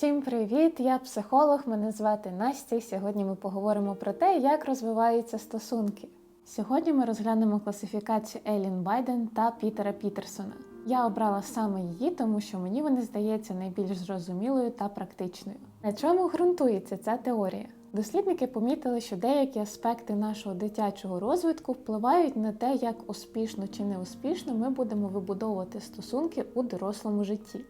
Всім привіт! Я психолог, мене звати Настя. Сьогодні ми поговоримо про те, як розвиваються стосунки. Сьогодні ми розглянемо класифікацію Елін Байден та Пітера Пітерсона. Я обрала саме її, тому що мені вона здається найбільш зрозумілою та практичною. На чому ґрунтується ця теорія? Дослідники помітили, що деякі аспекти нашого дитячого розвитку впливають на те, як успішно чи неуспішно ми будемо вибудовувати стосунки у дорослому житті.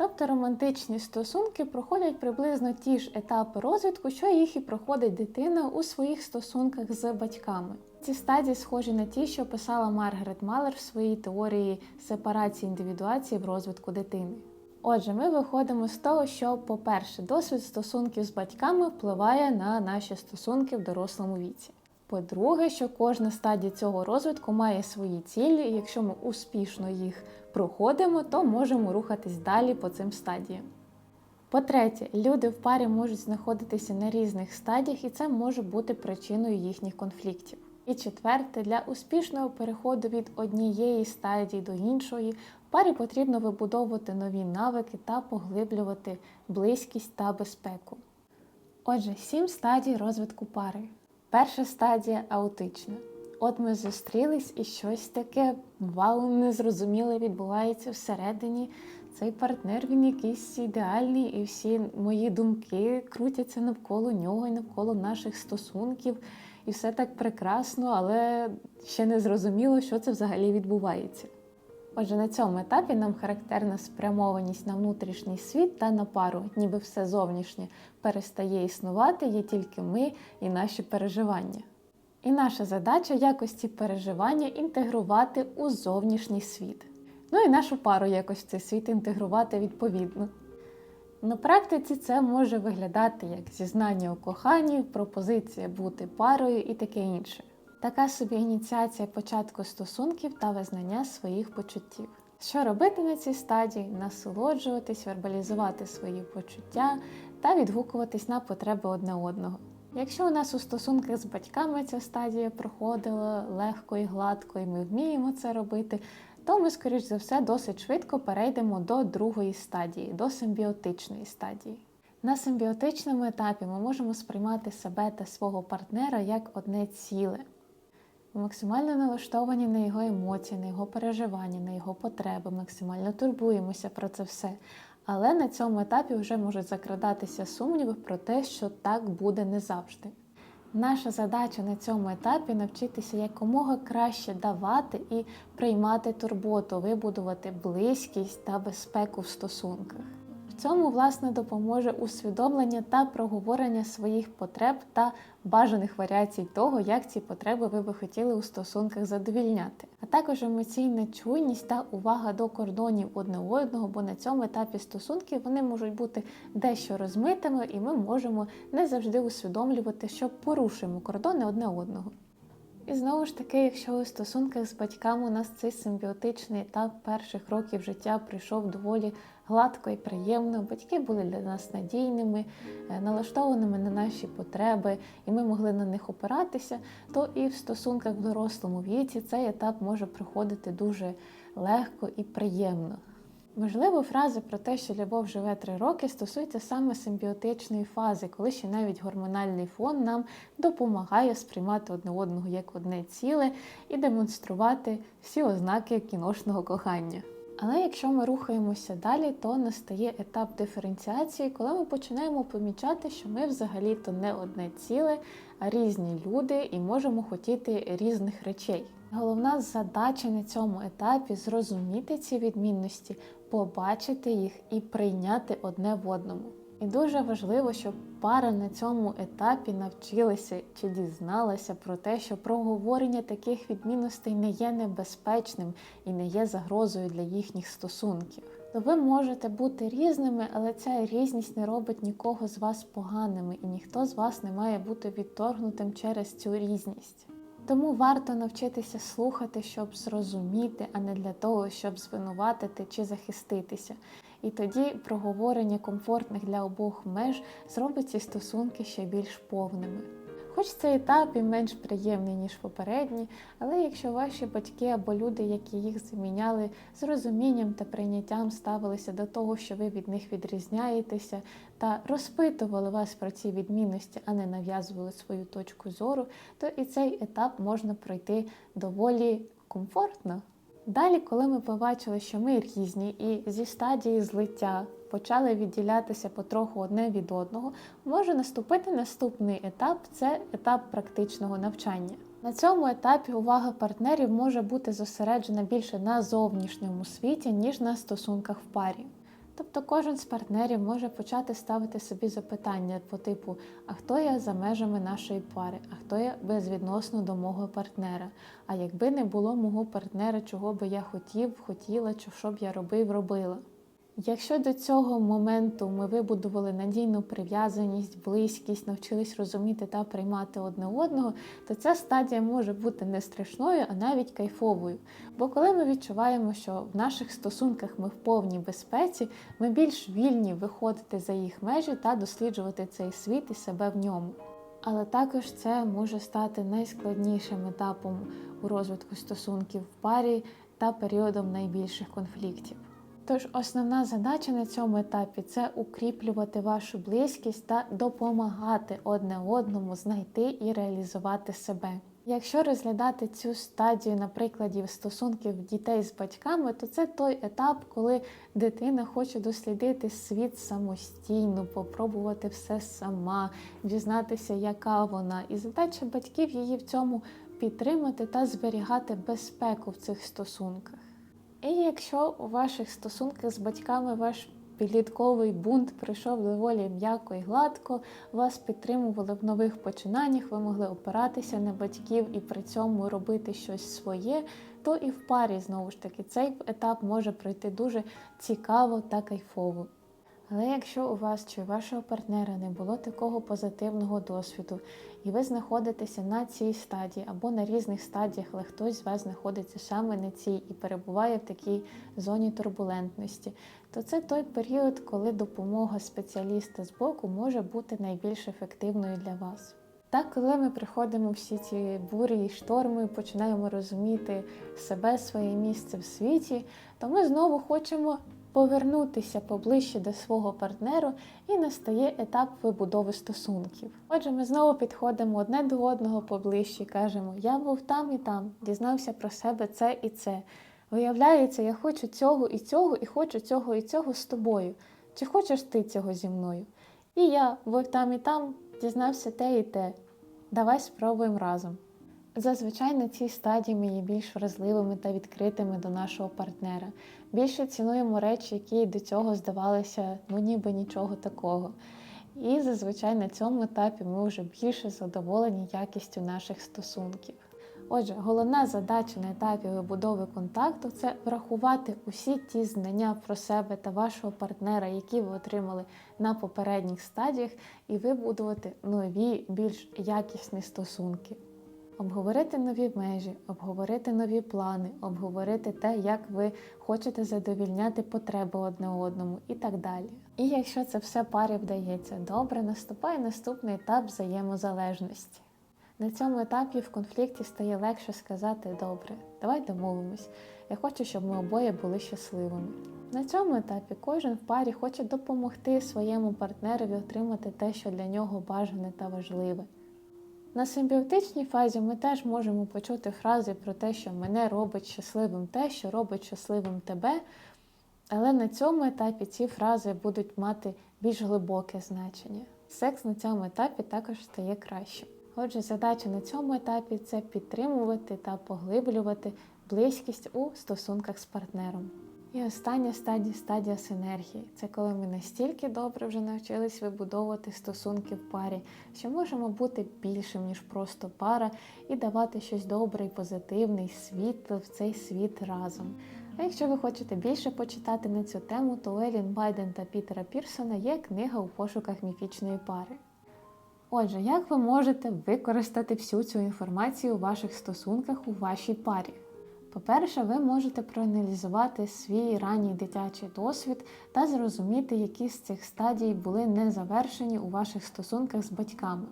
Тобто романтичні стосунки проходять приблизно ті ж етапи розвитку, що їх і проходить дитина у своїх стосунках з батьками. Ці стадії схожі на ті, що писала Маргарет Малер в своїй теорії сепарації індивідуації в розвитку дитини. Отже, ми виходимо з того, що, по-перше, досвід стосунків з батьками впливає на наші стосунки в дорослому віці. По-друге, що кожна стадія цього розвитку має свої цілі, і якщо ми успішно їх проходимо, то можемо рухатись далі по цим стадіям. По-третє, люди в парі можуть знаходитися на різних стадіях, і це може бути причиною їхніх конфліктів. І четверте, для успішного переходу від однієї стадії до іншої парі потрібно вибудовувати нові навики та поглиблювати близькість та безпеку. Отже, сім стадій розвитку пари. Перша стадія аутична. От ми зустрілись і щось таке вау, незрозуміле відбувається всередині. Цей партнер він якийсь ідеальний, і всі мої думки крутяться навколо нього і навколо наших стосунків. І все так прекрасно, але ще не зрозуміло, що це взагалі відбувається. Отже, на цьому етапі нам характерна спрямованість на внутрішній світ та на пару, ніби все зовнішнє перестає існувати, є тільки ми і наші переживання. І наша задача якось ці переживання інтегрувати у зовнішній світ. Ну і нашу пару якось цей світ інтегрувати відповідно. На практиці це може виглядати як зізнання у коханні, пропозиція бути парою і таке інше. Така собі ініціація початку стосунків та визнання своїх почуттів. Що робити на цій стадії? Насолоджуватись, вербалізувати свої почуття та відгукуватись на потреби одне одного. Якщо у нас у стосунках з батьками ця стадія проходила легко і гладко, і ми вміємо це робити, то ми, скоріш за все, досить швидко перейдемо до другої стадії, до симбіотичної стадії. На симбіотичному етапі ми можемо сприймати себе та свого партнера як одне ціле. Максимально налаштовані на його емоції, на його переживання, на його потреби, максимально турбуємося про це все. Але на цьому етапі вже можуть закрадатися сумніви про те, що так буде не завжди. Наша задача на цьому етапі навчитися якомога краще давати і приймати турботу, вибудувати близькість та безпеку в стосунках. Цьому, власне, допоможе усвідомлення та проговорення своїх потреб та бажаних варіацій того, як ці потреби ви би хотіли у стосунках задовільняти, а також емоційна чуйність та увага до кордонів одне одного, бо на цьому етапі стосунків вони можуть бути дещо розмитими, і ми можемо не завжди усвідомлювати, що порушуємо кордони одне одного. І знову ж таки, якщо у стосунках з батьками у нас цей симбіотичний етап перших років життя прийшов доволі гладко і приємно, батьки були для нас надійними, е, налаштованими на наші потреби, і ми могли на них опиратися, то і в стосунках в дорослому віці цей етап може проходити дуже легко і приємно. Можливо, фраза про те, що любов живе три роки, стосується саме симбіотичної фази, коли ще навіть гормональний фон нам допомагає сприймати одне одного як одне ціле і демонструвати всі ознаки кіношного кохання. Але якщо ми рухаємося далі, то настає етап диференціації, коли ми починаємо помічати, що ми взагалі-то не одне ціле, а різні люди і можемо хотіти різних речей. Головна задача на цьому етапі зрозуміти ці відмінності, побачити їх і прийняти одне в одному. І дуже важливо, щоб пара на цьому етапі навчилася чи дізналася про те, що проговорення таких відмінностей не є небезпечним і не є загрозою для їхніх стосунків. То ви можете бути різними, але ця різність не робить нікого з вас поганими, і ніхто з вас не має бути відторгнутим через цю різність. Тому варто навчитися слухати, щоб зрозуміти, а не для того, щоб звинуватити чи захиститися. І тоді проговорення комфортних для обох меж зробить ці стосунки ще більш повними. Хоч цей етап і менш приємний, ніж попередній, але якщо ваші батьки або люди, які їх заміняли, з розумінням та прийняттям ставилися до того, що ви від них відрізняєтеся, та розпитували вас про ці відмінності, а не нав'язували свою точку зору, то і цей етап можна пройти доволі комфортно. Далі, коли ми побачили, що ми різні, і зі стадії злиття почали відділятися потроху одне від одного, може наступити наступний етап це етап практичного навчання. На цьому етапі увага партнерів може бути зосереджена більше на зовнішньому світі, ніж на стосунках в парі. Тобто кожен з партнерів може почати ставити собі запитання по типу: а хто я за межами нашої пари, а хто я безвідносно до мого партнера? А якби не було мого партнера, чого би я хотів, хотіла, чи що б я робив, робила. Якщо до цього моменту ми вибудували надійну прив'язаність, близькість, навчились розуміти та приймати одне одного, то ця стадія може бути не страшною, а навіть кайфовою. Бо коли ми відчуваємо, що в наших стосунках ми в повній безпеці, ми більш вільні виходити за їх межі та досліджувати цей світ і себе в ньому. Але також це може стати найскладнішим етапом у розвитку стосунків в парі та періодом найбільших конфліктів. Тож основна задача на цьому етапі це укріплювати вашу близькість та допомагати одне одному знайти і реалізувати себе. Якщо розглядати цю стадію на прикладі стосунків дітей з батьками, то це той етап, коли дитина хоче дослідити світ самостійно, попробувати все сама, дізнатися, яка вона, і задача батьків її в цьому підтримати та зберігати безпеку в цих стосунках. І якщо у ваших стосунках з батьками ваш підлітковий бунт пройшов доволі м'яко і гладко, вас підтримували в нових починаннях, ви могли опиратися на батьків і при цьому робити щось своє, то і в парі знову ж таки цей етап може пройти дуже цікаво та кайфово. Але якщо у вас чи вашого партнера не було такого позитивного досвіду, і ви знаходитеся на цій стадії або на різних стадіях, але хтось з вас знаходиться саме на цій і перебуває в такій зоні турбулентності, то це той період, коли допомога спеціаліста з боку може бути найбільш ефективною для вас. Так, коли ми приходимо всі ці бурі і шторми, починаємо розуміти себе, своє місце в світі, то ми знову хочемо повернутися поближче до свого партнеру і настає етап вибудови стосунків. Отже, ми знову підходимо одне до одного поближче і кажемо: Я був там і там, дізнався про себе це і це. Виявляється, я хочу цього і цього, і хочу цього і цього з тобою. Чи хочеш ти цього зі мною? І я був там і там, дізнався те і те. Давай спробуємо разом. Зазвичай на цій стадії ми є більш вразливими та відкритими до нашого партнера. Більше цінуємо речі, які до цього здавалися ну ніби нічого такого. І зазвичай на цьому етапі ми вже більше задоволені якістю наших стосунків. Отже, головна задача на етапі вибудови контакту це врахувати усі ті знання про себе та вашого партнера, які ви отримали на попередніх стадіях, і вибудувати нові, більш якісні стосунки. Обговорити нові межі, обговорити нові плани, обговорити те, як ви хочете задовільняти потреби одне одному і так далі. І якщо це все парі вдається добре, наступає наступний етап взаємозалежності. На цьому етапі в конфлікті стає легше сказати добре, давай домовимось. Я хочу, щоб ми обоє були щасливими. На цьому етапі кожен в парі хоче допомогти своєму партнерові отримати те, що для нього бажане та важливе. На симбіотичній фазі ми теж можемо почути фрази про те, що мене робить щасливим те, що робить щасливим тебе. Але на цьому етапі ці фрази будуть мати більш глибоке значення. Секс на цьому етапі також стає кращим. Отже, задача на цьому етапі це підтримувати та поглиблювати близькість у стосунках з партнером. І остання стадія стадія синергії. Це коли ми настільки добре вже навчились вибудовувати стосунки в парі, що можемо бути більшим, ніж просто пара, і давати щось добре і позитивне, і світле в цей світ разом. А якщо ви хочете більше почитати на цю тему, то Елін Байден та Пітера Пірсона є книга у пошуках міфічної пари. Отже, як ви можете використати всю цю інформацію у ваших стосунках у вашій парі? По-перше, ви можете проаналізувати свій ранній дитячий досвід та зрозуміти, які з цих стадій були не завершені у ваших стосунках з батьками.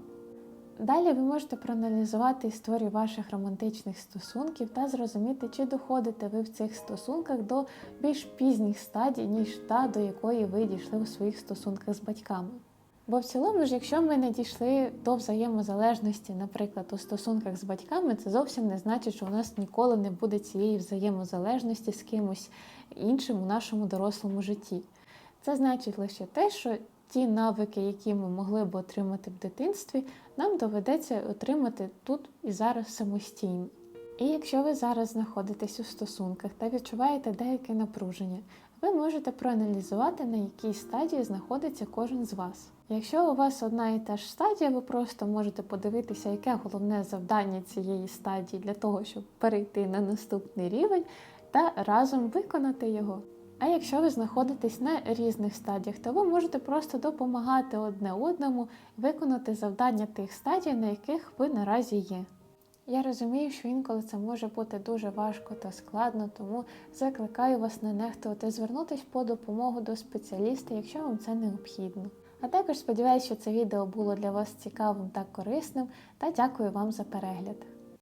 Далі ви можете проаналізувати історію ваших романтичних стосунків та зрозуміти, чи доходите ви в цих стосунках до більш пізніх стадій, ніж та, до якої ви дійшли у своїх стосунках з батьками. Бо в цілому ж, якщо ми не дійшли до взаємозалежності, наприклад, у стосунках з батьками, це зовсім не значить, що у нас ніколи не буде цієї взаємозалежності з кимось іншим у нашому дорослому житті. Це значить лише те, що ті навики, які ми могли б отримати в дитинстві, нам доведеться отримати тут і зараз самостійно. І якщо ви зараз знаходитесь у стосунках та відчуваєте деяке напруження, ви можете проаналізувати, на якій стадії знаходиться кожен з вас. Якщо у вас одна і та ж стадія, ви просто можете подивитися, яке головне завдання цієї стадії для того, щоб перейти на наступний рівень та разом виконати його. А якщо ви знаходитесь на різних стадіях, то ви можете просто допомагати одне одному виконати завдання тих стадій, на яких ви наразі є. Я розумію, що інколи це може бути дуже важко та складно, тому закликаю вас не нехтувати звернутися по допомогу до спеціаліста, якщо вам це необхідно. А також сподіваюся, що це відео було для вас цікавим та корисним, та дякую вам за перегляд.